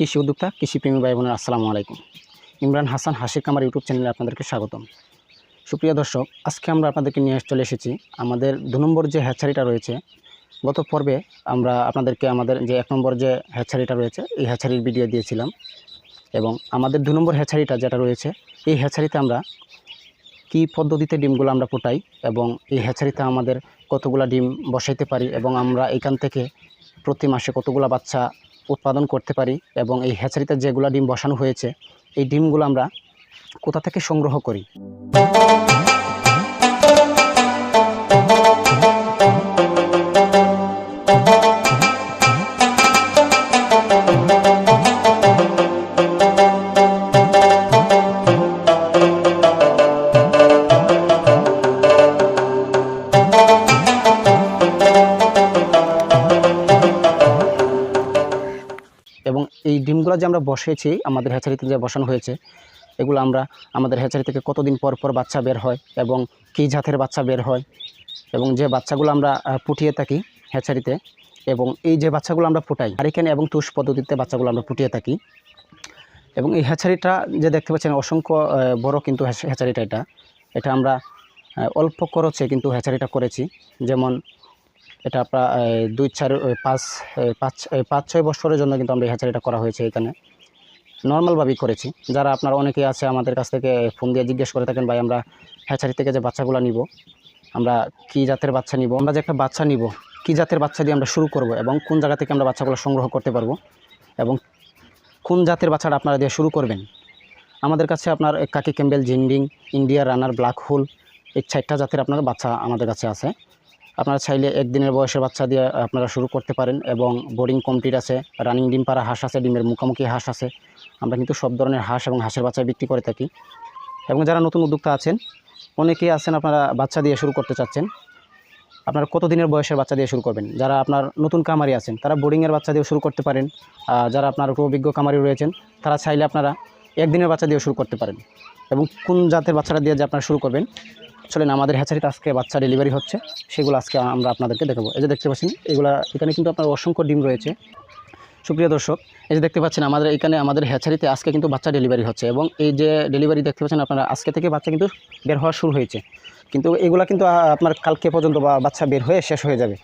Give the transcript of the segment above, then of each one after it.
কৃষি উদ্যোক্তা, কৃষিপ্রেমী ভাই বোনের আসসালামু আলাইকুম। ইমরান হাসান, হাসির কামার ইউটিউব চ্যানেলে আপনাদেরকে স্বাগতম। সুপ্রিয় দর্শক, আজকে আমরা আপনাদেরকে নিয়ে চলে এসেছি আমাদের দু নম্বর যে হ্যাচারিটা রয়েছে, গত পর্বে আমরা আপনাদেরকে আমাদের যে এক নম্বর যে হ্যাচারিটা রয়েছে, এই হ্যাচারির ভিডিও দিয়েছিলাম। এবং আমাদের দু নম্বর হ্যাচারিটা যেটা রয়েছে, এই হ্যাচারিতে আমরা কী পদ্ধতিতে ডিমগুলো আমরা ফোটাই এবং এই হ্যাচারিতে আমাদের কতগুলা ডিম বসাইতে পারি এবং আমরা এখান থেকে প্রতি মাসে কতগুলা বাচ্চা উৎপাদন করতে পারি এবং এই হ্যাচারিতে যেগুলো ডিম বসানো হয়েছে, এই ডিমগুলো আমরা কোথা থেকে সংগ্রহ করি? এবং এই ডিমগুলো যে আমরা বসেছি আমাদের হ্যাচারিতে যে বসানো হয়েছে, এগুলো আমরা আমাদের হ্যাচারি থেকে কতদিন পর পর বাচ্চা বের হয় এবং কী জাতের বাচ্চা বের হয় এবং যে বাচ্চাগুলো আমরা ফুটিয়ে থাকি হ্যাচারিতে এবং এই যে বাচ্চাগুলো আমরা ফুটাই, হারিকেন এবং তুষ পদ্ধতিতে বাচ্চাগুলো আমরা ফুটিয়ে থাকি। এবং এই হ্যাচারিটা যে দেখতে পাচ্ছেন, অসংখ্য বড় কিন্তু হ্যাচ- হ্যাচারিটা এটা। এটা আমরা অল্প খরচে কিন্তু হ্যাচারিটা করেছি। যেমন এটা দুই চার পাঁচ পাঁচ পাঁচ ছয় বছরের জন্য কিন্তু আমরা এই হ্যাচারিটা করা হয়েছে এখানে। নর্মালভাবেই করেছি। যারা আপনার অনেকেই আছে আমাদের কাছ থেকে ফোন দিয়ে জিজ্ঞেস করে থাকেন, ভাই, আমরা হ্যাচারি থেকে যে বাচ্চাগুলো নিব, আমরা কী জাতের বাচ্চা নিব, আমরা যে একটা বাচ্চা নিব, কী জাতের বাচ্চা দিয়ে আমরা শুরু করব এবং কোন জায়গা থেকে আমরা বাচ্চাগুলো সংগ্রহ করতে পারব এবং কোন জাতের বাচ্চাটা আপনারা দিয়ে শুরু করবেন? আমাদের কাছে আপনার Khaki Campbell Jinding India runner, black hole, এই চারটা জাতের আপনার বাচ্চা আমাদের কাছে আছে। আপনারা চাইলে একদিনের বয়সের বাচ্চা দিয়ে আপনারা শুরু করতে পারেন এবং বোর্ডিং কমপ্লিট আছে, রানিং ডিম পাড়া হাঁস আছে, ডিমের মুখোমুখি হাঁস আছে। আমরা কিন্তু সব ধরনের হাঁস এবং হাঁসের বাচ্চা বিক্রি করে থাকি। এবং যারা নতুন উদ্যোক্তা আছেন, অনেকেই আছেন আপনারা বাচ্চা দিয়ে শুরু করতে চাচ্ছেন। আপনারা কত দিনের বয়সের বাচ্চা দিয়ে শুরু করবেন? যারা আপনার নতুন কামারি আছেন, তারা বোর্ডিংয়ের বাচ্চা দিয়ে শুরু করতে পারেন। যারা আপনার একটু অভিজ্ঞ কামারি রয়েছেন, তারা চাইলে আপনারা একদিনের বাচ্চা দিয়ে শুরু করতে পারেন। এবং কোন জাতের বাচ্চাটা দিয়ে যে আপনারা শুরু করবেন চলেন আমাদের হ্যাচারিতে আজকে বাচ্চা ডেলিভারি হচ্ছে। সেগুলো আজকে আমরা আপনাদেরকে দেখাবো। এই যে দেখতে পাচ্ছেন, এগুলা, এখানে কিন্তু আপনার অসংখ্য ডিম রয়েছে। সুপ্রিয় দর্শক, এই যে দেখতে পাচ্ছেন, আমাদের এখানে, আমাদের হ্যাচারিতে আজকে কিন্তু বাচ্চা ডেলিভারি হচ্ছে এবং এই যে ডেলিভারি দেখতে পাচ্ছেন আপনারা, আজকে থেকে বাচ্চা কিন্তু বের হওয়া শুরু হয়েছে। কিন্তু এগুলা কিন্তু আপনার কালকে পর্যন্ত বা বাচ্চা বের হয়ে শেষ হয়ে যাবে।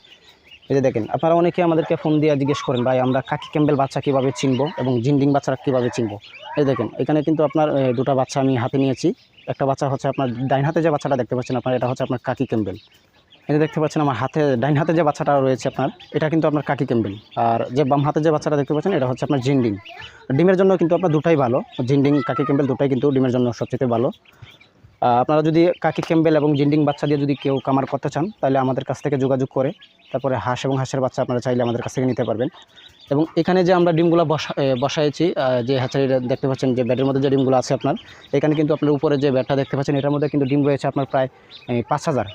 এই যে দেখেন, আপনারা অনেকে আমাদেরকে ফোন দিয়ে জিজ্ঞেস করেন, ভাই, আমরা কাকি ক্যাম্বেল বাচ্চা কীভাবে চিনবো এবং জিন্ডিং বাচ্চারা কীভাবে চিনবো? এই দেখেন, এখানে কিন্তু আপনার দুটো বাচ্চা আমি হাতে নিয়েছি। একটা বাচ্চা হচ্ছে আপনার ডাইন হাতে যে বাচ্চাটা দেখতে পাচ্ছেন আপনার, এটা হচ্ছে আপনার কাকি ক্যাম্বেল এটা দেখতে পাচ্ছেন আমার হাতে, ডাইন হাতে যে বাচ্চাটা রয়েছে আপনার, এটা কিন্তু আপনার কাকি ক্যাম্বেল আর যে বাম হাতে যে বাচ্চাটা দেখতে পাচ্ছেন, এটা হচ্ছে আপনার জিন্ডিং। ডিমের জন্য কিন্তু আপনার দুটাই ভালো। জিন্ডিং, কাকি ক্যাম্বেল দুটাই কিন্তু ডিমের জন্য সবচেয়ে ভালো। আপনারা যদি কাকি ক্যাম্বেল এবং জিন্ডিং বাচ্চা দিয়ে যদি কেউ কামার করতে চান, তাহলে আমাদের কাছ থেকে যোগাযোগ করে তারপরে হাঁস এবং হাঁসের বাচ্চা আপনারা চাইলে আমাদের কাছ থেকে নিতে পারবেন। এবং এখানে যে আমরা ডিমগুলো বসা বসাইছি যে হ্যাচারি দেখতে পাচ্ছেন, যে ব্যাটের মধ্যে যে ডিমগুলো আছে আপনার, এখানে কিন্তু আপনার উপরে যে ব্যাটটা দেখতে পাচ্ছেন, এটার মধ্যে কিন্তু ডিম রয়েছে আপনার প্রায় পাঁচ হাজার।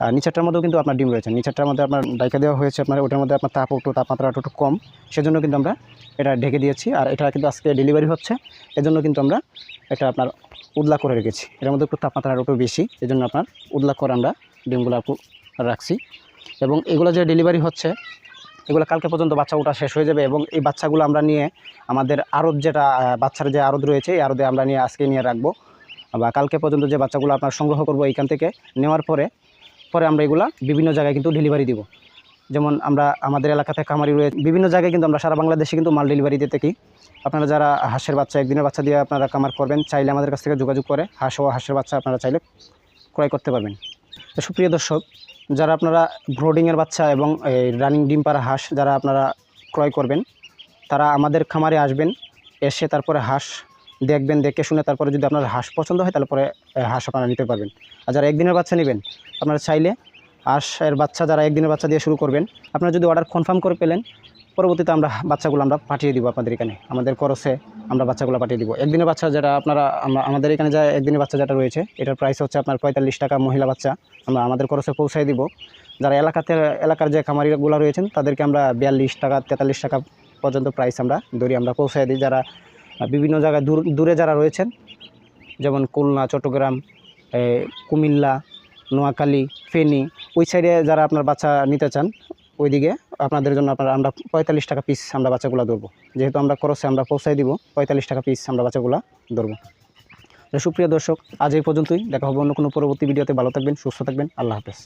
আর নিচেরটার মধ্যেও কিন্তু আপনার ডিম রয়েছে। নিচেরটার মধ্যে আপনার ডাইকা দেওয়া হয়েছে আপনার, ওটার মধ্যে আপনার তাপ একটু তাপমাত্রা একটু কম। সেজন্য কিন্তু আমরা এটা ঢেকে দিয়েছি। আর এটা কিন্তু আজকে ডেলিভারি হচ্ছে। এজন্য কিন্তু আমরা এটা আপনার উদলা করে রেখেছি। এটার মধ্যে একটু তাপমাত্রা একটু বেশি। এজন্য আপনার উদলা করে আমরা ডিমগুলো একটু রাখছি। এবং এগুলো যে ডেলিভারি হচ্ছে, এগুলো কালকে পর্যন্ত বাচ্চা ওটা শেষ হয়ে যাবে। এবং এই বাচ্চাগুলো আমরা নিয়ে আমাদের আড়ত যেটা বাচ্চার যে আড়ত রয়েছে, এই আড়তে আমরা নিয়ে আজকে নিয়ে রাখব। বা কালকে পর্যন্ত যে বাচ্চাগুলো আপনার সংগ্রহ করব এইখান থেকে নেওয়ার পরে পরে আমরা এগুলা বিভিন্ন জায়গায় কিন্তু ডেলিভারি দিব। যেমন আমরা আমাদের এলাকাতে কামারি রয়েছে বিভিন্ন জায়গায় কিন্তু আমরা সারা বাংলাদেশে কিন্তু মাল ডেলিভারি দিয়ে থাকি। আপনারা যারা হাঁসের বাচ্চা, একদিনের বাচ্চা দিয়ে আপনারা কামার করবেন, চাইলে আমাদের কাছ থেকে যোগাযোগ করে হাঁস ও হাঁসের বাচ্চা আপনারা চাইলে ক্রয় করতে পারবেন। তো সুপ্রিয় দর্শক, যারা আপনারা ব্রোডিংয়ের বাচ্চা এবং রানিং ডিম পাড়া হাঁস যারা আপনারা ক্রয় করবেন, তারা আমাদের খামারে আসবেন, এসে তারপরে হাঁস দেখবেন, দেখে শুনে তারপরে যদি আপনার হাঁস পছন্দ হয়, তাহলে পরে হাঁস আপনারা নিতে পারবেন। আর যারা একদিনের বাচ্চা নেবেন, আপনারা চাইলে হাঁসের বাচ্চা যারা একদিনের বাচ্চা দিয়ে শুরু করবেন, আপনারা যদি অর্ডার কনফার্ম করে পেলেন, পরবর্তীতে আমরা বাচ্চাগুলো আমরা পাঠিয়ে দিব আপনাদের এখানে। আমাদের খরচে আমরা বাচ্চাগুলো পাঠিয়ে দিব। একদিনের বাচ্চা যেটা আপনারা আমাদের এখানে যা একদিনের বাচ্চা যেটা রয়েছে, এটার প্রাইস হচ্ছে আপনার পঁয়তাল্লিশ টাকা মহিলা বাচ্চা। আমরা আমাদের খরচে পৌঁছাই দিব। যারা এলাকাতে, এলাকার যে খামারিগুলো রয়েছেন, তাদেরকে আমরা বিয়াল্লিশ টাকা, তেতাল্লিশ টাকা পর্যন্ত প্রাইস আমরা দড়ি আমরা পৌঁছাই দিই। যারা বিভিন্ন জায়গায় দূর, দূরে যারা রয়েছেন, যেমন খুলনা, চট্টগ্রাম কুমিল্লা, নোয়াখালী, ফেনী, ওই সাইডে যারা আপনার বাচ্চা নিতে চান, ওইদিকে আপনাদের জন্য আপনার, আমরা পঁয়তাল্লিশ টাকা পিস আমরা বাচ্চাগুলো ধরবো। যেহেতু আমরা খরচে আমরা পৌঁছাই দিব, পঁয়তাল্লিশ টাকা পিস আমরা বাচ্চাগুলো ধরবো। সুপ্রিয় দর্শক, আজ এই পর্যন্তই। দেখা হবে অন্য কোনো পরবর্তী ভিডিওতে ভালো থাকবেন, সুস্থ থাকবেন। আল্লাহ হাফেজ।